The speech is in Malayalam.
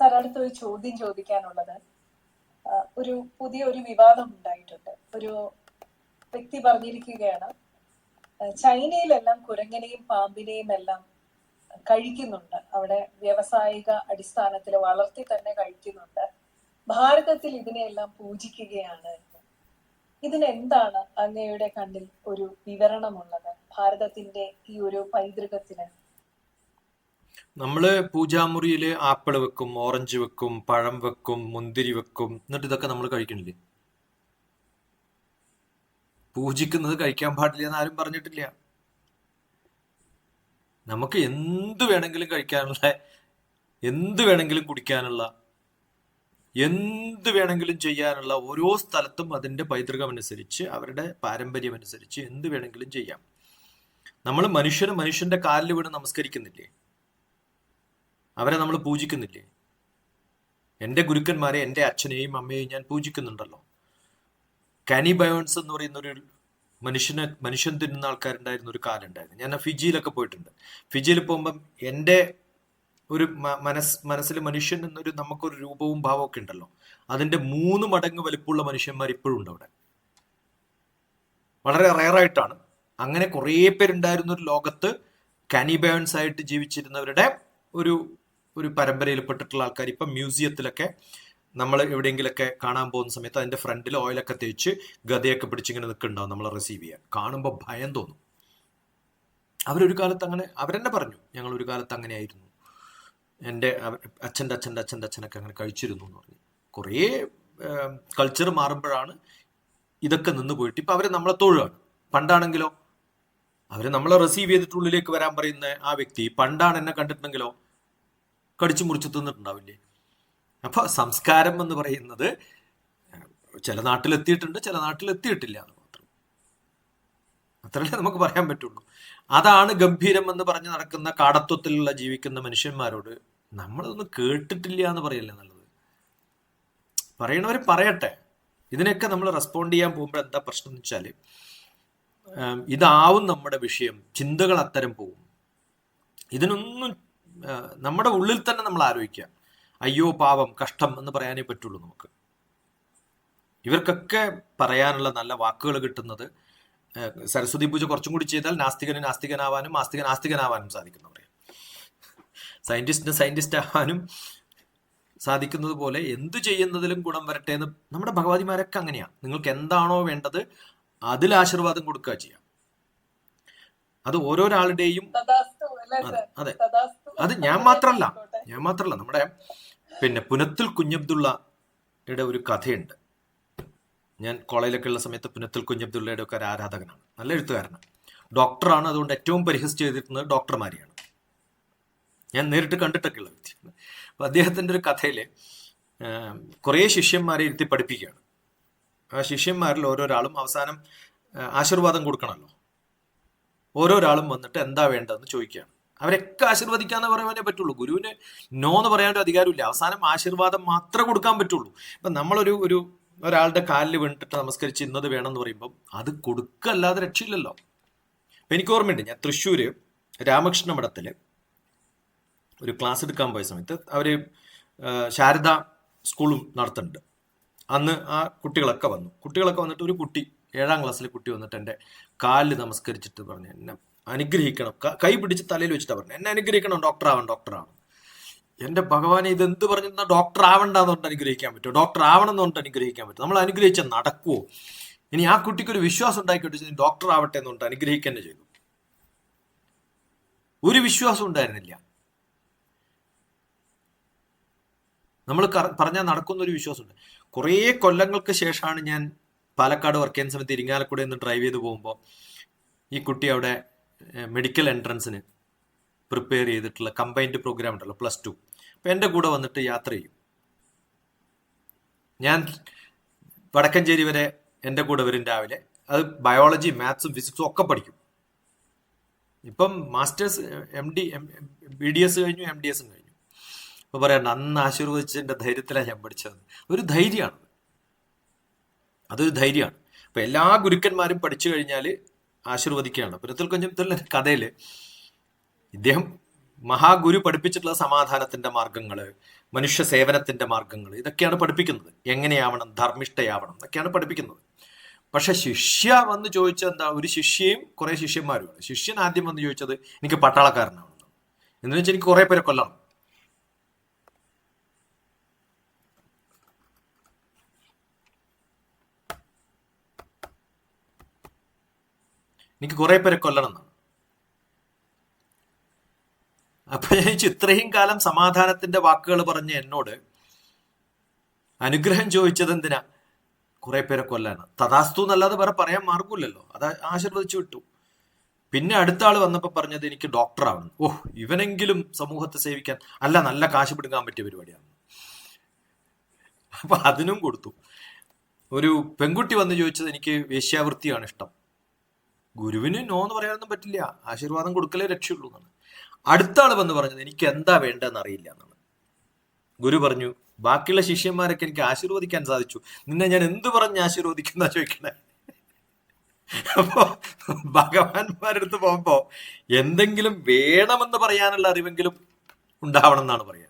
സാർ അടുത്തൊരു ചോദ്യം ചോദിക്കാനുള്ളത്. ഒരു പുതിയ ഒരു വിവാദം ഉണ്ടായിട്ടുണ്ട്. ഒരു വ്യക്തി പറഞ്ഞിരിക്കുകയാണ് ചൈനയിലെല്ലാം കുരങ്ങനെയും പാമ്പിനെയും എല്ലാം കഴിക്കുന്നുണ്ട്. അവിടെ വ്യാവസായിക അടിസ്ഥാനത്തിൽ വളർത്തി തന്നെ കഴിക്കുന്നുണ്ട്. ഭാരതത്തിൽ ഇതിനെയെല്ലാം പൂജിക്കുകയാണ് ഇതിനെന്താണ് അങ്ങയുടെ കണ്ണിൽ ഒരു വിവരണമുള്ളത്? ഭാരതത്തിന്റെ ഈ ഒരു പൈതൃകത്തിന് നമ്മൾ പൂജാമുറിയിൽ ആപ്പിൾ വെക്കും ഓറഞ്ച് വെക്കും പഴം വെക്കും മുന്തിരി വെക്കും എന്നിട്ട് ഇതൊക്കെ നമ്മൾ കഴിക്കണില്ലേ? പൂജിക്കുന്നത് കഴിക്കാൻ പാടില്ല എന്ന് ആരും പറഞ്ഞിട്ടില്ല. നമുക്ക് എന്ത് വേണമെങ്കിലും കഴിക്കാനുള്ള എന്ത് വേണമെങ്കിലും കുടിക്കാനുള്ള എന്ത് വേണമെങ്കിലും ചെയ്യാനുള്ള ഓരോ സ്ഥലത്തും അതിന്റെ പൈതൃകം അനുസരിച്ച് അവരുടെ പാരമ്പര്യം അനുസരിച്ച് എന്ത് വേണമെങ്കിലും ചെയ്യാം. നമ്മൾ മനുഷ്യന് മനുഷ്യന്റെ കാലിൽ വീണ് നമസ്കരിക്കുന്നില്ലേ? അവരെ നമ്മൾ പൂജിക്കുന്നില്ലേ? എന്റെ ഗുരുക്കന്മാരെ എന്റെ അച്ഛനെയും അമ്മയെയും ഞാൻ പൂജിക്കുന്നുണ്ടല്ലോ. കാനി ബയോൺസ് എന്ന് പറയുന്ന ഒരു മനുഷ്യനെ മനുഷ്യൻ തിന്നുന്ന ആൾക്കാരുണ്ടായിരുന്ന ഒരു കാലം ഉണ്ടായിരുന്നു ഞാൻ ഫിജിയിലൊക്കെ പോയിട്ടുണ്ട്. ഫിജിയിൽ പോകുമ്പം എന്റെ ഒരു മനസ് മനസ്സിൽ മനുഷ്യൻ എന്നൊരു നമുക്കൊരു രൂപവും ഭാവവും ഒക്കെ ഉണ്ടല്ലോ. അതിന്റെ മൂന്ന് മടങ്ങ് വലിപ്പമുള്ള മനുഷ്യന്മാർ ഇപ്പോഴും ഉണ്ട് അവിടെ. വളരെ റയറായിട്ടാണ്. അങ്ങനെ കുറേ പേരുണ്ടായിരുന്ന ഒരു ലോകത്ത് കാനിബേൺസ് ആയിട്ട് ജീവിച്ചിരുന്നവരുടെ ഒരു ഒരു പരമ്പരയിൽപ്പെട്ടിട്ടുള്ള ആൾക്കാർ. ഇപ്പം മ്യൂസിയത്തിലൊക്കെ നമ്മൾ എവിടെയെങ്കിലൊക്കെ കാണാൻ പോകുന്ന സമയത്ത് അതിന്റെ ഫ്രണ്ടിൽ ഓയിലൊക്കെ തേച്ച് ഗതയൊക്കെ പിടിച്ചിങ്ങനെ നിൽക്കുന്നുണ്ടാവും നമ്മളെ റിസീവ് ചെയ്യാൻ. കാണുമ്പോൾ ഭയം തോന്നും. അവരൊരു കാലത്ത് അങ്ങനെ അവരെന്നെ പറഞ്ഞു ഞങ്ങൾ ഒരു കാലത്ത് അങ്ങനെയായിരുന്നു. എന്റെ അച്ഛന്റെ അച്ഛന്റെ അച്ഛന്റെ അച്ഛനൊക്കെ അങ്ങനെ കഴിച്ചിരുന്നു എന്ന് പറഞ്ഞു. കുറേ കൾച്ചർ മാറുമ്പോഴാണ് ഇതൊക്കെ നിന്ന് പോയിട്ട് ഇപ്പം അവർ നമ്മളെ തൊഴുകയാണ് പണ്ടാണെങ്കിലോ അവർ നമ്മളെ റിസീവ് ചെയ്തിട്ടുള്ളിലേക്ക് വരാൻ പറയുന്ന ആ വ്യക്തി പണ്ടാണ് എന്നെ കണ്ടിട്ടുണ്ടെങ്കിലോ കടിച്ചു മുറിച്ചു തിന്നിട്ടുണ്ടാവില്ലേ? അപ്പൊ സംസ്കാരം എന്ന് പറയുന്നത് ചില നാട്ടിൽ എത്തിയിട്ടുണ്ട് ചില നാട്ടിലെത്തിയിട്ടില്ല എന്ന് മാത്രം. അത്രയല്ലേ നമുക്ക് പറയാൻ പറ്റുള്ളൂ. അതാണ് ഗംഭീരം എന്ന് പറഞ്ഞ് നടക്കുന്ന കാടത്വത്തിലുള്ള ജീവിക്കുന്ന മനുഷ്യന്മാരോട് നമ്മളതൊന്നും കേട്ടിട്ടില്ല എന്ന് പറയല്ലേ നല്ലത്? പറയണവർ പറയട്ടെ. ഇതിനൊക്കെ നമ്മൾ റെസ്പോണ്ട് ചെയ്യാൻ പോകുമ്പോൾ എന്താ പ്രശ്നം എന്ന് വെച്ചാൽ ഇതാവും നമ്മുടെ വിഷയം. ചിന്തകൾ അത്തരം പോവും. ഇതിനൊന്നും നമ്മുടെ ഉള്ളിൽ തന്നെ നമ്മൾ ആലോചിക്കുക. അയ്യോ പാവം കഷ്ടം എന്ന് പറയാനേ പറ്റുള്ളൂ നമുക്ക്. ഇവർക്കൊക്കെ പറയാനുള്ള നല്ല വാക്കുകൾ കിട്ടുന്നത് സരസ്വതി പൂജ കുറച്ചും കൂടി ചെയ്താൽ നാസ്തികന് നാസ്തികനാവാനും ആസ്തികൻ ആസ്തികനാവാനും സാധിക്കുന്നു പറയാം. സയന്റിസ്റ്റിന് സയന്റിസ്റ്റ് ആവാനും സാധിക്കുന്നത് പോലെ എന്തു ചെയ്യുന്നതിലും ഗുണം വരട്ടെ എന്ന് നമ്മുടെ ഭഗവതിമാരൊക്കെ അങ്ങനെയാണ് നിങ്ങൾക്ക് എന്താണോ വേണ്ടത് അതിൽ ആശീർവാദം കൊടുക്കുക ചെയ്യാം. അത് ഓരോരാളുടെയും അതെ അതെ. അത്. ഞാൻ മാത്രല്ല. ഞാൻ മാത്രല്ല. നമ്മുടെ പിന്നെ പുനത്തിൽ കുഞ്ഞബ്ദുള്ളയുടെ ഒരു കഥയുണ്ട്. ഞാൻ കോളേജിലൊക്കെ ഉള്ള സമയത്ത് പുനത്തിൽ കുഞ്ഞബ്ദുള്ളയുടെ ഒക്കെ ഒരു ആരാധകനാണ്. നല്ല എഴുത്തുകാരനാണ്. ഡോക്ടറാണ്. അതുകൊണ്ട് ഏറ്റവും പരിഹസിച്ച് ചെയ്തിരുന്നത് ഡോക്ടർമാരെയാണ്. ഞാൻ നേരിട്ട് കണ്ടിട്ടൊക്കെ ഉള്ള വ്യക്തിയാണ്. അപ്പൊ അദ്ദേഹത്തിന്റെ ഒരു കഥയിൽ കുറേ ശിഷ്യന്മാരെ ഇരുത്തി പഠിപ്പിക്കുകയാണ്. ആ ശിഷ്യന്മാരിൽ ഓരോരാളും അവസാനം ആശീർവാദം കൊടുക്കണമല്ലോ. ഓരോരാളും വന്നിട്ട് എന്താ വേണ്ടതെന്ന് ചോദിക്കുകയാണ്. അവരൊക്കെ ആശീർവദിക്കാന്ന് പറയാനേ പറ്റുള്ളൂ. ഗുരുവിന് നോ എന്ന് പറയാനൊരു അധികാരമില്ല അവസാനം ആശീർവാദം മാത്രമേ കൊടുക്കാൻ പറ്റുള്ളൂ. ഇപ്പൊ നമ്മളൊരു ഒരു ഒരാളുടെ കാലിൽ വീണിട്ട് നമസ്കരിച്ച് ഇന്നത് വേണം എന്ന് പറയുമ്പോൾ അത് കൊടുക്കല്ലാതെ രക്ഷയില്ലല്ലോ. അപ്പൊ എനിക്ക് ഓർമ്മയുണ്ട് ഞാൻ തൃശ്ശൂര് രാമകൃഷ്ണ മഠത്തിൽ ഒരു ക്ലാസ് എടുക്കാൻ പോയ സമയത്ത് അവർ ശാരദ സ്കൂളും നടത്തുന്നുണ്ട്. അന്ന് ആ കുട്ടികളൊക്കെ വന്നു. കുട്ടികളൊക്കെ വന്നിട്ട് ഒരു കുട്ടി ഏഴാം ക്ലാസ്സിലെ കുട്ടി വന്നിട്ട് എന്റെ കാലിൽ നമസ്കരിച്ചിട്ട് പറഞ്ഞു എന്നെ അനുഗ്രഹിക്കണം. കൈ പിടിച്ച് തലയിൽ വെച്ചിട്ടാ പറഞ്ഞു. എന്നെ അനുഗ്രഹിക്കണം ഡോക്ടർ ആവണം ഡോക്ടർ ആവണം എന്റെ ഭഗവാനെ ഇത് എന്ത് പറഞ്ഞിരുന്ന ഡോക്ടർ ആവണ്ടെന്ന് പറഞ്ഞിട്ട് അനുഗ്രഹിക്കാൻ പറ്റുമോ? ഡോക്ടർ ആവണം എന്ന് പറഞ്ഞിട്ട് അനുഗ്രഹിക്കാൻ പറ്റും നമ്മൾ അനുഗ്രഹിച്ച നടക്കുവോ? ഇനി ആ കുട്ടിക്ക് ഒരു വിശ്വാസം ഉണ്ടാക്കിയിട്ട് ഡോക്ടർ ആവട്ടെ എന്ന് പറഞ്ഞിട്ട് അനുഗ്രഹിക്കുക ചെയ്തു. ഒരു വിശ്വാസം ഉണ്ടായിരുന്നില്ല. നമ്മൾ പറഞ്ഞാൽ നടക്കുന്ന ഒരു വിശ്വാസമുണ്ട് കുറേ കൊല്ലങ്ങൾക്ക് ശേഷമാണ് ഞാൻ പാലക്കാട് വർക്ക് ചെയ്യുന്ന സമയത്ത് ഇരിങ്ങാലക്കുടയിൽ നിന്ന് ഡ്രൈവ് ചെയ്ത് പോകുമ്പോൾ ഈ കുട്ടി അവിടെ മെഡിക്കൽ എൻട്രൻസിന് പ്രിപ്പയർ ചെയ്തിട്ടുള്ള കമ്പൈൻഡ് പ്രോഗ്രാം ഉണ്ടല്ലോ പ്ലസ് ടു അപ്പം എന്റെ കൂടെ വന്നിട്ട് യാത്ര ചെയ്യും. ഞാൻ വടക്കഞ്ചേരി വരെ എന്റെ കൂടെ വരും രാവിലെ. അത് ബയോളജി മാത്സും ഫിസിക്സും ഒക്കെ പഠിക്കും. ഇപ്പം masters M D B D S കഴിഞ്ഞു എം ഡി എസും കഴിഞ്ഞു. അപ്പൊ പറയണ്ട അന്ന് ആശീർവദിച്ചതിന്റെ ധൈര്യത്തിലാണ് ഞാൻ പഠിച്ചത് ഒരു ധൈര്യമാണ്. അതൊരു ധൈര്യമാണ്. അപ്പൊ എല്ലാ ഗുരുക്കന്മാരും പഠിച്ചു കഴിഞ്ഞാൽ ആശീർവദിക്കുകയാണ്. പുരത്തിൽ കുഞ്ഞത്തിൽ കഥയിൽ. ഇദ്ദേഹം മഹാഗുരു പഠിപ്പിച്ചിട്ടുള്ള സമാധാനത്തിന്റെ മാർഗങ്ങൾ മനുഷ്യ സേവനത്തിന്റെ മാർഗങ്ങൾ ഇതൊക്കെയാണ് പഠിപ്പിക്കുന്നത്. എങ്ങനെയാവണം ധർമ്മിഷ്ഠയാവണം എന്നൊക്കെയാണ് പഠിപ്പിക്കുന്നത്. പക്ഷെ ശിഷ്യ വന്ന് ചോദിച്ചത് എന്താ? ഒരു ശിഷ്യയും കുറെ ശിഷ്യന്മാരും ശിഷ്യൻ ആദ്യം വന്ന് ചോദിച്ചത് എനിക്ക് പട്ടാളക്കാരനാവണം എന്ന് വെച്ചാൽ എനിക്ക് കുറെ പേരെ കൊല്ലണം. എനിക്ക് കുറെ പേരെ കൊല്ലണം എന്നാണ് അപ്പൊ ഞാൻ ഇത്രയും കാലം സമാധാനത്തിന്റെ വാക്കുകൾ പറഞ്ഞ എന്നോട് അനുഗ്രഹം ചോദിച്ചത് എന്തിനാ? കുറെ പേരെ കൊല്ലാണ് തഥാസ്തു എന്നല്ലാതെ വേറെ പറയാൻ മാർഗമില്ലല്ലോ അത് ആശീർവദിച്ചു വിട്ടു. പിന്നെ അടുത്ത ആൾ വന്നപ്പോ പറഞ്ഞത് എനിക്ക് ഡോക്ടറാവണം. ഓ ഇവനെങ്കിലും സമൂഹത്തെ സേവിക്കാൻ അല്ല നല്ല കാശ് പിടുങ്ങാൻ പറ്റിയ പരിപാടിയാണ്. അപ്പൊ അതിനും കൊടുത്തു. ഒരു പെൺകുട്ടി വന്ന് ചോദിച്ചത് എനിക്ക് വേശ്യാവൃത്തിയാണ് ഇഷ്ടം. ഗുരുവിന് നോ എന്ന് പറയാനൊന്നും പറ്റില്ല. ആശീർവാദം കൊടുക്കലേ രക്ഷയുള്ളൂ എന്നാണ്. അടുത്ത ആൾ വന്ന് പറഞ്ഞത് എനിക്ക് എന്താ വേണ്ടതെന്ന് അറിയില്ല എന്നാണ്. ഗുരു പറഞ്ഞു ബാക്കിയുള്ള ശിഷ്യന്മാരൊക്കെ എനിക്ക് ആശീർവദിക്കാൻ സാധിച്ചു. നിന്നെ ഞാൻ എന്ത് പറഞ്ഞ് ആശീർവദിക്കുന്ന ചോദിക്കണേ? അപ്പോ ഭഗവാന്മാരുടെ അടുത്ത് പോകുമ്പോ എന്തെങ്കിലും വേണമെന്ന് പറയാനുള്ള അറിവെങ്കിലും ഉണ്ടാവണം എന്നാണ് പറയാ